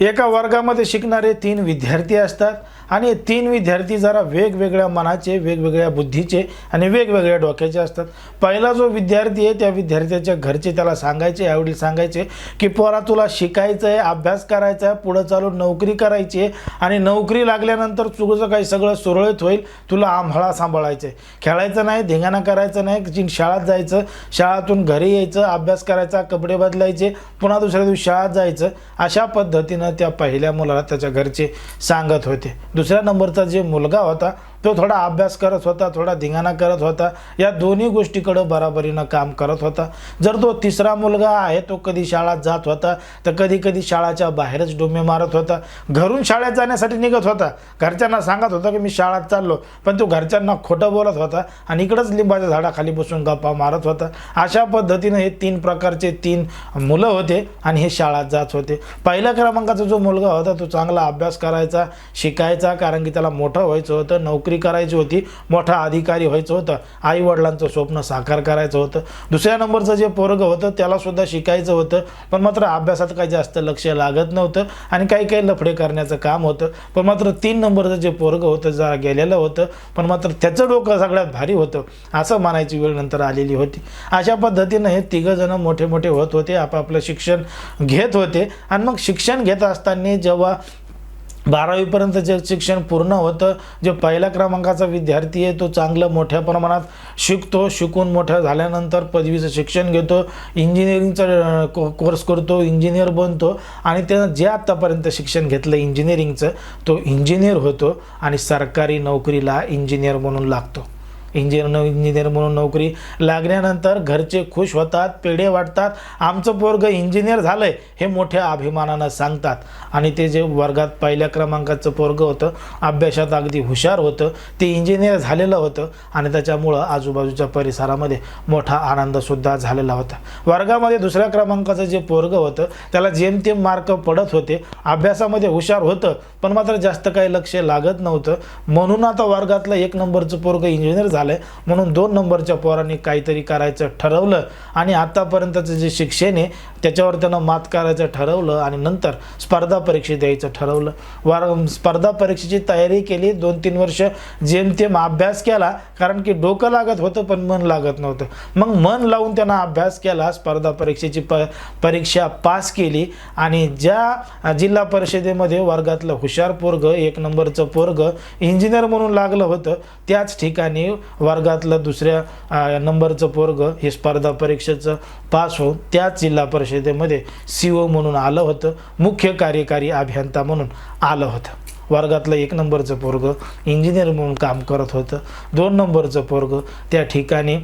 एका वर्गामध्ये शिकणारे तीन विद्यार्थी असतात आणि तीन विद्यार्थी जरा वेगवेगळ्या मनाचे वेगवेगळ्या बुद्धीचे आणि वेगवेगळ्या डोक्याचे असतात. पहिला जो विद्यार्थी आहे त्या विद्यार्थ्याच्या घरचे त्याला सांगायचे आईवडील सांगायचे की पोरा तुला शिकायचं आहे अभ्यास करायचा आहे पुढं चालून नोकरी करायची आहे आणि नोकरी लागल्यानंतर तुझं काही सगळं सुरळीत होईल तुला आम्हाला सांभाळायचं आहे खेळायचं नाही धिंगाणा करायचं नाही जी शाळेत जायचं शाळातून घरी यायचं अभ्यास करायचा कपडे बदलायचे पुन्हा दुसऱ्या दिवशी शाळेत जायचं अशा पद्धतीनं त्या पहिल्या मुलाला त्याच्या घरचे सांगत होते. दुसऱ्या नंबरचा जे मुलगा होता तो थोडा अभ्यास करत होता थोडा धिंगाणा करत होता. या दोन्ही गोष्टीकडं बराबरीनं काम करत होता. जर तो तिसरा मुलगा आहे तो कधी शाळात जात होता तर कधी कधी शाळाच्या बाहेरच डोमे मारत होता. घरून शाळेत जाण्यासाठी निघत होता. घरच्यांना सांगत होता की मी शाळेत चाललो. पण तो घरच्यांना खोटं बोलत होता आणि इकडंच लिंबाच्या झाडाखाली बसून गप्पा मारत होता. अशा पद्धतीनं हे तीन प्रकारचे तीन मुलं होते आणि हे शाळेत जात होते. पहिल्या क्रमांकाचा जो मुलगा होता तो चांगला अभ्यास करायचा शिकायचा कारण की त्याला मोठं व्हायचं होतं नोकरी नोकरी करायची होती मोठा अधिकारी व्हायचं होतं आई वडिलांचं स्वप्न साकार करायचं होतं. दुसऱ्या नंबरचं जे पोरगं होतं त्याला सुद्धा शिकायचं होतं पण मात्र अभ्यासात काही जास्त लक्ष लागत नव्हतं आणि काही काही लफडे करण्याचं काम होतं. पण मात्र तीन नंबरचं जे पोरगं होतं जरा गेलेलं होतं पण मात्र त्याचं डोकं सगळ्यात भारी होतं असं म्हणायची वेळ नंतर आलेली होती. अशा पद्धतीनं हे तिघंजणं मोठे मोठे होत होते आपापलं शिक्षण घेत होते. आणि मग शिक्षण घेत असताना जेव्हा बारावीपर्यंत जे शिक्षण पूर्ण होतं. जे पहिल्या क्रमांकाचा विद्यार्थी आहे तो चांगलं मोठ्या प्रमाणात शिकतो. शिकून मोठ्या झाल्यानंतर पदवीचं शिक्षण घेतो. इंजिनिअरिंगचा को कोर्स करतो इंजिनियर बनतो. आणि त्यानं जे आत्तापर्यंत शिक्षण घेतलं इंजिनिअरिंगचं तो इंजिनियर होतो आणि सरकारी नोकरीला इंजिनियर म्हणून लागतो. इंजिनियर इंजिनियर म्हणून नोकरी लागल्यानंतर घरचे खुश होतात पेढे वाटतात. आमचं पोरग इंजिनियर झालंय हे मोठ्या अभिमानानं सांगतात. आणि ते जे वर्गात पहिल्या क्रमांकाचं पोरग होतं अभ्यासात अगदी हुशार होतं ते इंजिनियर झालेलं होतं आणि त्याच्यामुळं आजूबाजूच्या परिसरामध्ये मोठा आनंदसुद्धा झालेला होता. वर्गामध्ये दुसऱ्या क्रमांकाचं जे पोरग होतं त्याला जेमतेम मार्क पडत होते अभ्यासामध्ये हुशार होतं पण मात्र जास्त काही लक्ष लागत नव्हतं. म्हणून आता वर्गातलं एक नंबरचं पोरग इंजिनियर झालं म्हणून दोन नंबरच्या पोरांनी काहीतरी करायचं ठरवलं आणि आतापर्यंतचं जे शिक्षण आहे त्याच्यावर त्यांना मात करायचं ठरवलं आणि नंतर स्पर्धा परीक्षा द्यायचं ठरवलं. वार स्पर्धा परीक्षेची तयारी केली. दोन तीन वर्ष जेमतेम अभ्यास केला. कारण की डोकं लागत होतं पण मन लागत नव्हतं. मग मन लावून त्यांना अभ्यास केला. स्पर्धा परीक्षेची प परीक्षा पास केली. आणि ज्या जिल्हा परिषदेमध्ये वर्गातलं हुशार पोरग एक नंबरचं पोरग इंजिनियर म्हणून लागलं होतं त्याच ठिकाणी वर्गातलं दुसऱ्या नंबरचं पोरग हे स्पर्धा परीक्षेचं पास होऊन त्याच जिल्हा परिषदेमध्ये सी ओ म्हणून आलं होतं मुख्य कार्यकारी अभियंता म्हणून आलं होतं. वर्गातलं एक नंबरचं पोरग इंजिनियर म्हणून काम करत होतं दोन नंबरचं पोरग त्या ठिकाणी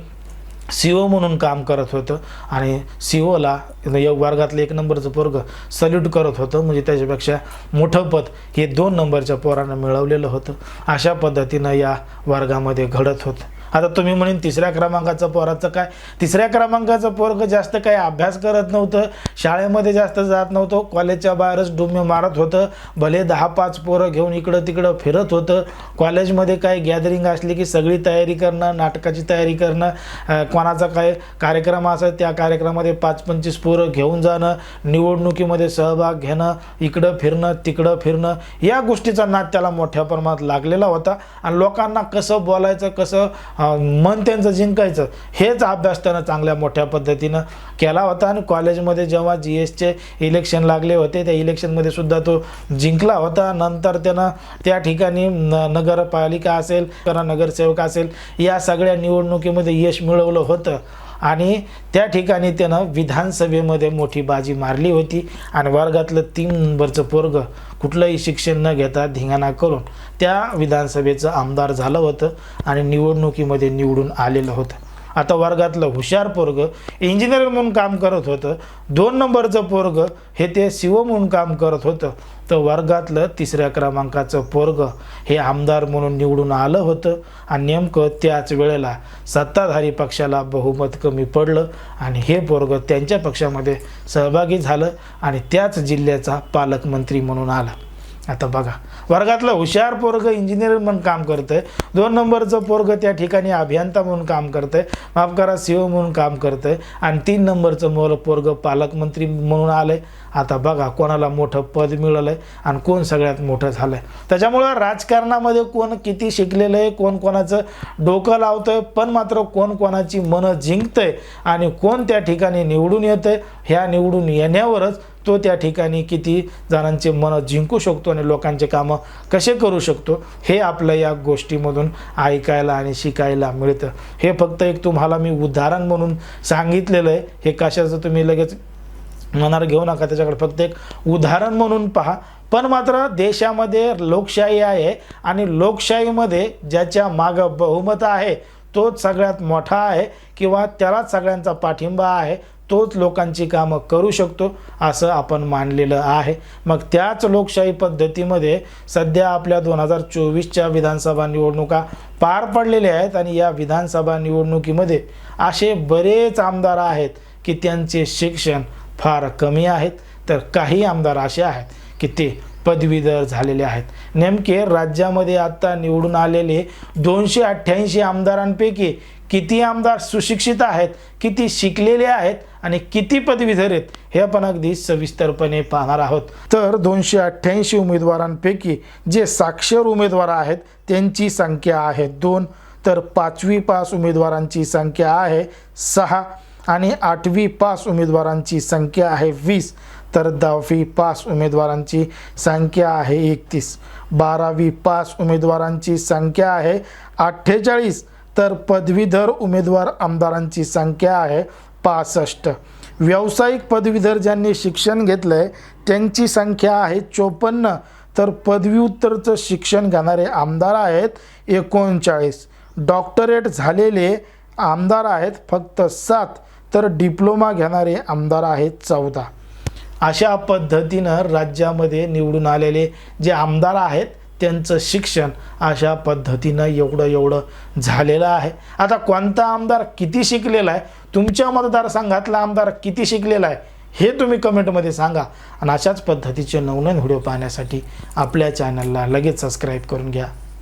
सी ओ म्हणून काम करत होतं आणि सी ओला वर्गातलं एक नंबरचं पोरग सल्यूट करत होतं. म्हणजे त्याच्यापेक्षा मोठं पद हे दोन नंबरच्या पोरानं मिळवलेलं होतं. अशा पद्धतीनं या वर्गामध्ये घडत होतं. आता तुम्ही म्हणेन तिसऱ्या क्रमांकाचं पोराचं काय? तिसऱ्या क्रमांकाचं पोरग जास्त काही अभ्यास करत नव्हतं शाळेमध्ये जास्त जात नव्हतं कॉलेजच्या बाहेरच डुम्मे मारत होतं भले दहा पाच पोरं घेऊन इकडं तिकडं फिरत होतं कॉलेजमध्ये काही गॅदरिंग असली की सगळी तयारी करणं नाटकाची तयारी करणं कोणाचा काय कार्यक्रम असं त्या कार्यक्रमामध्ये पाच पंचवीस पोरं घेऊन जाणं निवडणुकीमध्ये सहभाग घेणं इकडं फिरणं तिकडं फिरणं या गोष्टीचा नाद त्याला मोठ्या प्रमाणात लागलेला होता. आणि लोकांना कसं बोलायचं कसं मन त्यांचं जिंकायचं. हेच अभ्यास त्यानं चांगल्या मोठ्या पद्धतीनं केला होता आणि कॉलेजमध्ये जेव्हा जी एसचे इलेक्शन लागले होते त्या इलेक्शनमध्ये सुद्धा तो जिंकला होता. नंतर त्यानं त्या ठिकाणी न नगरपालिका असेल किंवा नगरसेवक असेल या सगळ्या निवडणुकीमध्ये यश मिळवलं होतं. आणि त्या ठिकाणी त्यानं विधानसभेमध्ये मोठी बाजी मारली होती. आणि वर्गातलं तीन नंबरचं पोरग कुठलंही शिक्षण न घेता धिंगाणा करून त्या विधानसभेचं आमदार झालं होतं आणि निवडणुकीमध्ये निवडून आलेलं होतं. आता वर्गातलं हुशार पोरग इंजिनियर म्हणून काम करत होतं. दोन नंबरचं पोरग हे ते शिव म्हणून काम करत होतं. तर वर्गातलं तिसऱ्या क्रमांकाचं पोरग हे आमदार म्हणून निवडून आलं होतं. आणि नेमकं त्याच वेळेला सत्ताधारी पक्षाला बहुमत कमी पडलं आणि हे पोरग त्यांच्या पक्षामध्ये सहभागी झालं आणि त्याच जिल्ह्याचा पालकमंत्री म्हणून आला. आता बघा. वर्गातलं हुशार पोरग इंजिनियर म्हणून काम करतंय. दोन नंबरचं पोरग त्या ठिकाणी अभियंता म्हणून काम करतंय. माफ करा सीओ म्हणून काम करतंय. आणि तीन नंबरचं मोल पोरग पालकमंत्री म्हणून आलंय. आता बघा कोणाला मोठं पद मिळालं आहे आणि कोण सगळ्यात मोठं झालं आहे त्याच्यामुळं राजकारणामध्ये कोण किती शिकलेलं आहे कोण कोणाचं डोकं आहे पण मात्र कोण कोणाची मनं जिंकतंय आणि कोण त्या ठिकाणी निवडून येतंय ह्या निवडून येण्यावरच तो त्या ठिकाणी किती जणांचे मन जिंकू शकतो आणि लोकांचे कामं कसे करू शकतो हे आपल्या या गोष्टीमधून ऐकायला आणि शिकायला मिळतं. हे फक्त एक तुम्हाला मी उदाहरण म्हणून सांगितलेलं आहे. हे कशाचं तुम्ही लगेच मनावर घेऊ नका त्याच्याकडे फक्त एक उदाहरण म्हणून पहा. पण मात्र देशामध्ये लोकशाही आहे आणि लोकशाहीमध्ये ज्याच्या मागं बहुमत आहे तोच सगळ्यात मोठा आहे किंवा त्यालाच सगळ्यांचा पाठिंबा आहे तोच लोकांची कामं करू शकतो असं आपण मानलेलं आहे. मग त्याच लोकशाही पद्धतीमध्ये सध्या आपल्या दोन हजार चोवीसच्या विधानसभा निवडणुका पार पडलेल्या आहेत आणि या विधानसभा निवडणुकीमध्ये असे बरेच आमदार आहेत की त्यांचे शिक्षण फार कमी आहेत. तर काही आमदार असे आहेत की ते पदवीधर झालेले आहेत. नेमके राज्यामध्ये आत्ता निवडून आलेले दोनशे अठ्ठ्याऐंशी आमदारांपैकी किती आमदार सुशिक्षित आहेत किती शिकलेले आहेत आणि किती पदवीधर आहेत हे आपण अगदी सविस्तरपणे पाहणार आहोत. तर दोनशे अठ्ठ्याऐंशी उमेदवारांपैकी जे साक्षर उमेदवार आहेत त्यांची संख्या आहे दोन. तर पाचवी पास उमेदवारांची संख्या आहे सहा आणि आठवी पास उमेदवारांची संख्या आहे वीस. तर दहावी पास उमेदवारांची संख्या आहे एकतीस. बारावी पास उमेदवारांची संख्या आहे अठ्ठेचाळीस. तर पदवीधर उमेदवार आमदारांची संख्या आहे पासष्ट. व्यावसायिक पदवीधर ज्यांनी शिक्षण घेतलं आहे त्यांची संख्या आहे चोपन्न. तर पदव्युत्तरचं शिक्षण घेणारे आमदार आहेत एकोणचाळीस. डॉक्टरेट झालेले आमदार आहेत फक्त सात. तर डिप्लोमा घेणारे आमदार आहेत चौदा. अशा पद्धतीनं राज्यामध्ये निवडून आलेले जे आमदार आहेत त्यांचं शिक्षण अशा पद्धतीनं एवढं एवढं झालेलं आहे. आता कोणता आमदार किती शिकलेला आहे तुमच्या मतदारसंघातला आमदार किती शिकलेला आहे हे तुम्ही कमेंटमध्ये सांगा. आणि अशाच पद्धतीचे नवनवीन व्हिडिओ पाहण्यासाठी आपल्या चॅनलला लगेच सबस्क्राईब करून घ्या.